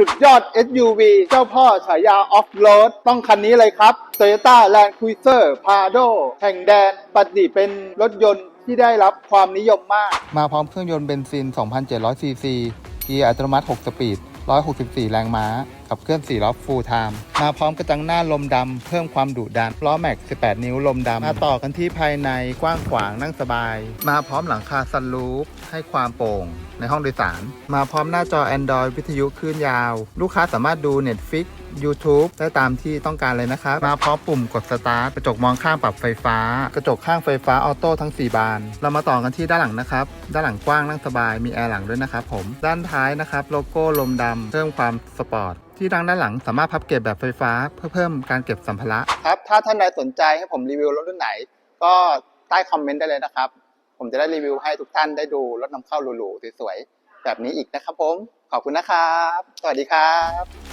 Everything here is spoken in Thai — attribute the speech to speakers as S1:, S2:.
S1: สุดยอด SUV เจ้าพ่อฉายาออฟโรดต้องคันนี้เลยครับ Toyota Land Cruiser Prado แห่งแดนปฏิเป็นรถยนต์ที่ได้รับความนิยมมาก มาพร้อมเครื่องยนต์เบนซิน 2,700ซีซี เกียร์อัตโนมัติ 6 สปีด 164 แรงม้า ขับเคลื่อน4ล้อฟูลไทม์มาพร้อมกระจังหน้าลมดำเพิ่มความดุดันล้อแม็ก 18 นิ้วลมดำมาต่อกันที่ภายในกว้างขวางนั่งสบาย มาพร้อมหลังคาซันรูฟให้ความโปร่งในห้องโดยสาร มาพร้อมหน้าจอ Android วิทยุคลื่นยาว ลูกค้าสามารถดู Netflix YouTube ได้ตามที่ต้องการเลยนะครับ มาพร้อมปุ่มกดสตาร์ทกระจกมองข้างปรับไฟฟ้า กระจกข้างไฟฟ้าออโต้ทั้ง 4 บาน เรามาต่อกันที่ด้านหลังนะครับ ด้านหลังกว้างนั่งสบายมีแอร์หลังด้วยนะครับผม ด้านท้ายนะครับ โลโก้ลมดำเพิ่มความสปอร์ตที่ดังด้านหลังสามารถพับเก็บแบบไฟฟ้าเพื่อเพิ่มการเก็บสัมภาระครับถ้าท่านใดสนใจให้ผมรีวิวรถรุ่นไหน ก็ใต้คอมเมนต์ได้เลยนะครับ ผมจะได้รีวิวให้ทุกท่านได้ดูรถนำเข้าหรูๆสวยๆแบบนี้อีกนะครับผมขอบคุณนะครับ สวัสดีครับ